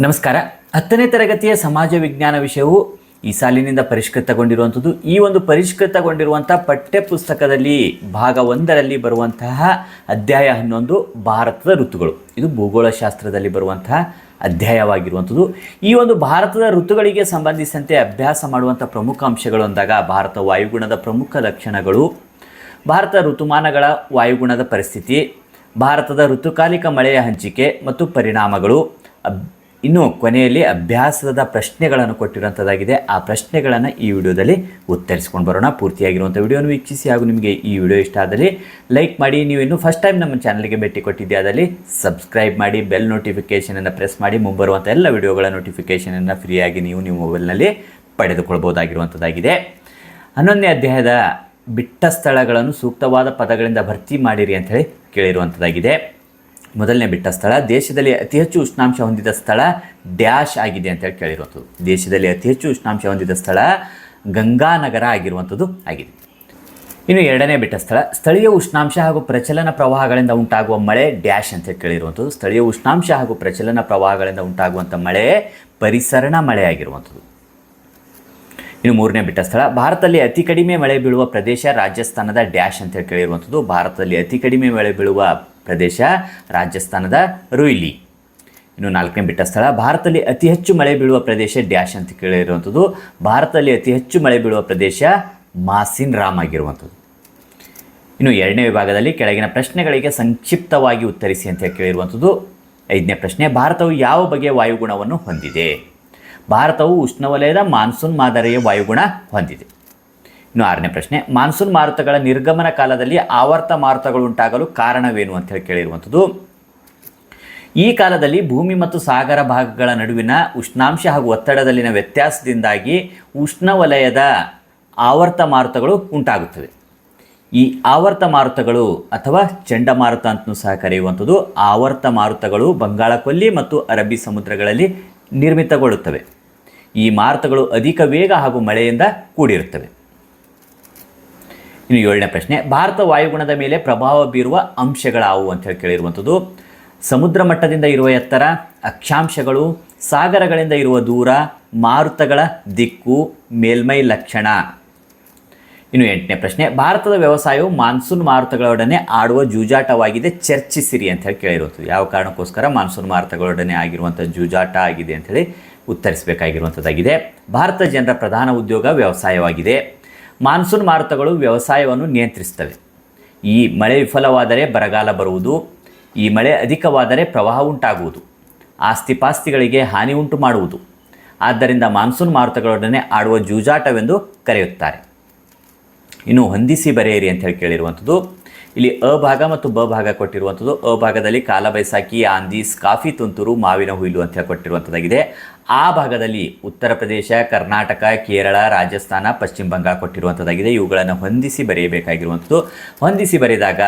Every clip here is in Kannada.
ನಮಸ್ಕಾರ. ಹತ್ತನೇ ತರಗತಿಯ ಸಮಾಜ ವಿಜ್ಞಾನ ವಿಷಯವು ಈ ಸಾಲಿನಿಂದ ಪರಿಷ್ಕೃತಗೊಂಡಿರುವಂಥದ್ದು. ಈ ಒಂದು ಪರಿಷ್ಕೃತಗೊಂಡಿರುವಂಥ ಪಠ್ಯ ಪುಸ್ತಕದಲ್ಲಿ ಭಾಗ ಒಂದರಲ್ಲಿ ಬರುವಂತಹ ಅಧ್ಯಾಯ ಹನ್ನೊಂದು, ಭಾರತದ ಋತುಗಳು. ಇದು ಭೂಗೋಳಶಾಸ್ತ್ರದಲ್ಲಿ ಬರುವಂತಹ ಅಧ್ಯಾಯವಾಗಿರುವಂಥದ್ದು. ಈ ಒಂದು ಭಾರತದ ಋತುಗಳಿಗೆ ಸಂಬಂಧಿಸಿದಂತೆ ಅಭ್ಯಾಸ ಮಾಡುವಂಥ ಪ್ರಮುಖ ಅಂಶಗಳು ಅಂದಾಗ ಭಾರತ ವಾಯುಗುಣದ ಪ್ರಮುಖ ಲಕ್ಷಣಗಳು. ಭಾರತ ಋತುಮಾನಗಳ ವಾಯುಗುಣದ ಪರಿಸ್ಥಿತಿ. ಭಾರತದ ಋತುಕಾಲಿಕ ಮಳೆಯ ಹಂಚಿಕೆ ಮತ್ತು ಪರಿಣಾಮಗಳು. ಇನ್ನು ಕೊನೆಯಲ್ಲಿ ಅಭ್ಯಾಸದ ಪ್ರಶ್ನೆಗಳನ್ನು ಕೊಟ್ಟಿರುವಂಥದ್ದಾಗಿದೆ ಆ ಪ್ರಶ್ನೆಗಳನ್ನು ಈ ವಿಡಿಯೋದಲ್ಲಿ ಉತ್ತರಿಸ್ಕೊಂಡು ಬರೋಣ. ಪೂರ್ತಿಯಾಗಿರುವಂಥ ವಿಡಿಯೋನ ವೀಕ್ಷಿಸಿ ಹಾಗೂ ನಿಮಗೆ ಈ ವಿಡಿಯೋ ಇಷ್ಟ ಆದಲ್ಲಿ ಲೈಕ್ ಮಾಡಿ. ನೀವು ಇನ್ನೂ ಫಸ್ಟ್ ಟೈಮ್ ನಮ್ಮ ಚಾನಲ್ಗೆ ಭೇಟಿ ಕೊಟ್ಟಿದ್ದೆ ಆದಲ್ಲಿ ಸಬ್ಸ್ಕ್ರೈಬ್ ಮಾಡಿ ಬೆಲ್ ನೋಟಿಫಿಕೇಷನನ್ನು ಪ್ರೆಸ್ ಮಾಡಿ. ಮುಂಬರುವಂಥ ಎಲ್ಲ ವಿಡಿಯೋಗಳ ನೋಟಿಫಿಕೇಷನನ್ನು ಫ್ರೀಯಾಗಿ ನೀವು ನಿಮ್ಮ ಮೊಬೈಲ್ನಲ್ಲಿ ಪಡೆದುಕೊಳ್ಬೋದಾಗಿರುವಂಥದ್ದಾಗಿದೆ ಹನ್ನೊಂದನೇ ಅಧ್ಯಾಯದ ಬಿಟ್ಟ ಸ್ಥಳಗಳನ್ನು ಸೂಕ್ತವಾದ ಪದಗಳಿಂದ ಭರ್ತಿ ಮಾಡಿರಿ ಅಂತ ಹೇಳಿ ಕೇಳಿರುವಂಥದ್ದಾಗಿದೆ ಮೊದಲನೇ ಬಿಟ್ಟ ಸ್ಥಳ. ದೇಶದಲ್ಲಿ ಅತಿ ಹೆಚ್ಚು ಉಷ್ಣಾಂಶ ಹೊಂದಿದ ಸ್ಥಳ ಡ್ಯಾಶ್ ಆಗಿದೆ ಅಂತ ಹೇಳಿ ಕೇಳಿರುವಂಥದ್ದು. ದೇಶದಲ್ಲಿ ಅತಿ ಹೆಚ್ಚು ಉಷ್ಣಾಂಶ ಹೊಂದಿದ ಸ್ಥಳ ಗಂಗಾನಗರ ಆಗಿರುವಂಥದ್ದು ಆಗಿದೆ. ಇನ್ನು ಎರಡನೇ ಬಿಟ್ಟ ಸ್ಥಳ. ಸ್ಥಳೀಯ ಉಷ್ಣಾಂಶ ಹಾಗೂ ಪ್ರಚಲನ ಪ್ರವಾಹಗಳಿಂದ ಉಂಟಾಗುವ ಮಳೆ ಡ್ಯಾಶ್ ಅಂತ ಹೇಳಿ ಕೇಳಿರುವಂಥದ್ದು. ಸ್ಥಳೀಯ ಉಷ್ಣಾಂಶ ಹಾಗೂ ಪ್ರಚಲನ ಪ್ರವಾಹಗಳಿಂದ ಉಂಟಾಗುವಂಥ ಮಳೆ ಪರಿಸರಣ ಮಳೆ ಆಗಿರುವಂಥದ್ದು. ಇನ್ನು ಮೂರನೇ ಬಿಟ್ಟ ಸ್ಥಳ. ಭಾರತದಲ್ಲಿ ಅತಿ ಕಡಿಮೆ ಮಳೆ ಬೀಳುವ ಪ್ರದೇಶ ರಾಜಸ್ಥಾನದ ಡ್ಯಾಶ್ ಅಂತ ಹೇಳಿ ಕೇಳಿರುವಂಥದ್ದು. ಭಾರತದಲ್ಲಿ ಅತಿ ಕಡಿಮೆ ಮಳೆ ಬೀಳುವ ಪ್ರದೇಶ ರಾಜಸ್ಥಾನದ ರುಯ್ಲಿ. ಇನ್ನು ನಾಲ್ಕನೇ ಬಿಟ್ಟ ಸ್ಥಳ ಭಾರತದಲ್ಲಿ ಅತಿ ಹೆಚ್ಚು ಮಳೆ ಬೀಳುವ ಪ್ರದೇಶ ಡ್ಯಾಶ್ ಅಂತ ಕೇಳಿರುವಂಥದ್ದು. ಭಾರತದಲ್ಲಿ ಅತಿ ಹೆಚ್ಚು ಮಳೆ ಬೀಳುವ ಪ್ರದೇಶ ಮಾಸಿನ್ ರಾಮ್ ಆಗಿರುವಂಥದ್ದು. ಇನ್ನು ಎರಡನೇ ವಿಭಾಗದಲ್ಲಿ ಕೆಳಗಿನ ಪ್ರಶ್ನೆಗಳಿಗೆ ಸಂಕ್ಷಿಪ್ತವಾಗಿ ಉತ್ತರಿಸಿ ಅಂತ ಕೇಳಿರುವಂಥದ್ದು. ಐದನೇ ಪ್ರಶ್ನೆ, ಭಾರತವು ಯಾವ ಬಗೆಯ ವಾಯುಗುಣವನ್ನು ಹೊಂದಿದೆ? ಭಾರತವು ಉಷ್ಣವಲಯದ ಮಾನ್ಸೂನ್ ಮಾದರಿಯ ವಾಯುಗುಣ ಹೊಂದಿದೆ. ಇನ್ನು ಆರನೇ ಪ್ರಶ್ನೆ, ಮಾನ್ಸೂನ್ ಮಾರುತಗಳ ನಿರ್ಗಮನ ಕಾಲದಲ್ಲಿ ಆವರ್ತ ಮಾರುತಗಳು ಉಂಟಾಗಲು ಕಾರಣವೇನು ಅಂತ ಹೇಳಿ ಕೇಳಿರುವಂಥದ್ದು. ಈ ಕಾಲದಲ್ಲಿ ಭೂಮಿ ಮತ್ತು ಸಾಗರ ಭಾಗಗಳ ನಡುವಿನ ಉಷ್ಣಾಂಶ ಹಾಗೂ ಒತ್ತಡದಲ್ಲಿನ ವ್ಯತ್ಯಾಸದಿಂದಾಗಿ ಉಷ್ಣವಲಯದ ಆವರ್ತ ಮಾರುತಗಳು ಉಂಟಾಗುತ್ತವೆ. ಈ ಆವರ್ತ ಮಾರುತಗಳು ಅಥವಾ ಚಂಡಮಾರುತ ಅಂತಲೂ ಸಹ ಕರೆಯುವಂಥದ್ದು ಆವರ್ತ ಮಾರುತಗಳು ಬಂಗಾಳ ಕೊಲ್ಲಿ ಮತ್ತು ಅರಬ್ಬಿ ಸಮುದ್ರಗಳಲ್ಲಿ ನಿರ್ಮಿತಗೊಳ್ಳುತ್ತವೆ. ಈ ಮಾರುತಗಳು ಅಧಿಕ ವೇಗ ಹಾಗೂ ಮಳೆಯಿಂದ ಕೂಡಿರುತ್ತವೆ. ಇನ್ನು ಏಳನೇ ಪ್ರಶ್ನೆ, ಭಾರತ ವಾಯುಗುಣದ ಮೇಲೆ ಪ್ರಭಾವ ಬೀರುವ ಅಂಶಗಳಾವು ಅಂತ ಹೇಳಿ ಕೇಳಿರುವಂಥದ್ದು. ಸಮುದ್ರ ಮಟ್ಟದಿಂದ ಇರುವ ಎತ್ತರ, ಅಕ್ಷಾಂಶಗಳು, ಸಾಗರಗಳಿಂದ ಇರುವ ದೂರ, ಮಾರುತಗಳ ದಿಕ್ಕು, ಮೇಲ್ಮೈ ಲಕ್ಷಣ. ಇನ್ನು ಎಂಟನೇ ಪ್ರಶ್ನೆ, ಭಾರತದ ವ್ಯವಸಾಯವು ಮಾನ್ಸೂನ್ ಮಾರುತಗಳೊಡನೆ ಆಡುವ ಜೂಜಾಟವಾಗಿದೆ, ಚರ್ಚಿಸಿರಿ ಅಂತ ಹೇಳಿ ಕೇಳಿರುವಂಥದ್ದು. ಯಾವ ಕಾರಣಕ್ಕೋಸ್ಕರ ಮಾನ್ಸೂನ್ ಮಾರುತಗಳೊಡನೆ ಆಗಿರುವಂಥ ಜೂಜಾಟ ಆಗಿದೆ ಅಂತ ಹೇಳಿ ಉತ್ತರಿಸಬೇಕಾಗಿರುವಂಥದ್ದಾಗಿದೆ. ಭಾರತ ಜನರ ಪ್ರಧಾನ ಉದ್ಯೋಗ ವ್ಯವಸಾಯವಾಗಿದೆ. ಮಾನ್ಸೂನ್ ಮಾರುತಗಳು ವ್ಯವಸಾಯವನ್ನು ನಿಯಂತ್ರಿಸುತ್ತವೆ. ಈ ಮಳೆ ವಿಫಲವಾದರೆ ಬರಗಾಲ ಬರುವುದು, ಈ ಮಳೆ ಅಧಿಕವಾದರೆ ಪ್ರವಾಹ ಉಂಟಾಗುವುದು, ಆಸ್ತಿಪಾಸ್ತಿಗಳಿಗೆ ಹಾನಿ ಉಂಟು ಮಾಡುವುದು. ಆದ್ದರಿಂದ ಮಾನ್ಸೂನ್ ಮಾರುತಗಳೊಡನೆ ಆಡುವ ಜೂಜಾಟವೆಂದು ಕರೆಯುತ್ತಾರೆ. ಇನ್ನು ಹೊಂದಿಸಿ ಬರೆಯಿರಿ ಅಂತ ಹೇಳಿ ಕೇಳಿರುವಂಥದ್ದು ಇಲ್ಲಿ ಅ ಭಾಗ ಮತ್ತು ಬ ಭಾಗ ಕೊಟ್ಟಿರುವಂಥದ್ದು. ಅ ಭಾಗದಲ್ಲಿ ಕಾಲ ಕಾಲಬೈಸಾಖಿ ಆಂದೀಸ್ ಕಾಫಿ ತುಂತುರು, ಮಾವಿನ ಹುಯಿಲು ಅಂತ ಹೇಳಿ ಕೊಟ್ಟಿರುವಂಥದ್ದಾಗಿದೆ. ಆ ಭಾಗದಲ್ಲಿ ಉತ್ತರ ಪ್ರದೇಶ, ಕರ್ನಾಟಕ, ಕೇರಳ, ರಾಜಸ್ಥಾನ, ಪಶ್ಚಿಮ ಬಂಗಾಳ ಕೊಟ್ಟಿರುವಂಥದ್ದಾಗಿದೆ. ಇವುಗಳನ್ನು ಹೊಂದಿಸಿ ಬರೆಯಬೇಕಾಗಿರುವಂಥದ್ದು. ಹೊಂದಿಸಿ ಬರೆದಾಗ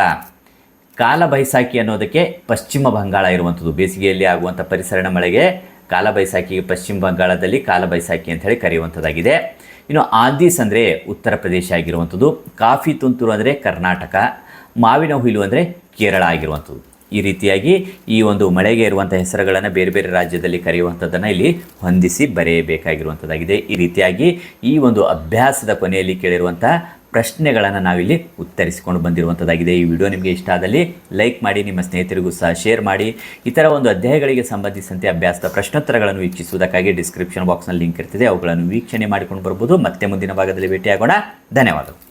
ಕಾಲ ಬೈಸಾಖಿ ಅನ್ನೋದಕ್ಕೆ ಪಶ್ಚಿಮ ಬಂಗಾಳ ಇರುವಂಥದ್ದು. ಬೇಸಿಗೆಯಲ್ಲಿ ಆಗುವಂಥ ಪರಿಸರಣ ಮಳೆಗೆ ಕಾಲ ಬೈಸಾಖಿಗೆ ಪಶ್ಚಿಮ ಬಂಗಾಳದಲ್ಲಿ ಕಾಲ ಬೈಸಾಖಿ ಅಂತ ಹೇಳಿ ಕರೆಯುವಂಥದ್ದಾಗಿದೆ. ಇನ್ನು ಆಂದೀಸ್ ಅಂದರೆ ಉತ್ತರ ಪ್ರದೇಶ ಆಗಿರುವಂಥದ್ದು. ಕಾಫಿ ತುಂತುರು ಅಂದರೆ ಕರ್ನಾಟಕ. ಮಾವಿನ ಹುಯಿಲು ಅಂದರೆ ಕೇರಳ ಆಗಿರುವಂಥದ್ದು. ಈ ರೀತಿಯಾಗಿ ಈ ಒಂದು ಮಳೆಗೆ ಇರುವಂಥ ಹೆಸರುಗಳನ್ನು ಬೇರೆ ಬೇರೆ ರಾಜ್ಯದಲ್ಲಿ ಕರೆಯುವಂಥದ್ದನ್ನು ಇಲ್ಲಿ ಹೊಂದಿಸಿ ಬರೆಯಬೇಕಾಗಿರುವಂಥದ್ದಾಗಿದೆ. ಈ ರೀತಿಯಾಗಿ ಈ ಒಂದು ಅಭ್ಯಾಸದ ಕೊನೆಯಲ್ಲಿ ಕೇಳಿರುವಂಥ ಪ್ರಶ್ನೆಗಳನ್ನು ನಾವಿಲ್ಲಿ ಉತ್ತರಿಸಿಕೊಂಡು ಬಂದಿರುವಂಥದ್ದಾಗಿದೆ. ಈ ವಿಡಿಯೋ ನಿಮಗೆ ಇಷ್ಟ ಆದಲ್ಲಿ ಲೈಕ್ ಮಾಡಿ, ನಿಮ್ಮ ಸ್ನೇಹಿತರಿಗೂ ಸಹ ಶೇರ್ ಮಾಡಿ. ಇತರ ಒಂದು ಅಧ್ಯಾಯಗಳಿಗೆ ಸಂಬಂಧಿಸಿದಂತೆ ಅಭ್ಯಾಸದ ಪ್ರಶ್ನೋತ್ತರಗಳನ್ನು ವೀಕ್ಷಿಸುವುದಕ್ಕಾಗಿ ಡಿಸ್ಕ್ರಿಪ್ಷನ್ ಬಾಕ್ಸ್ನಲ್ಲಿ ಲಿಂಕ್ ಇರ್ತದೆ. ಅವುಗಳನ್ನು ವೀಕ್ಷಣೆ ಮಾಡಿಕೊಂಡು ಬರ್ಬೋದು. ಮತ್ತೆ ಮುಂದಿನ ಭಾಗದಲ್ಲಿ ಭೇಟಿಯಾಗೋಣ. ಧನ್ಯವಾದಗಳು.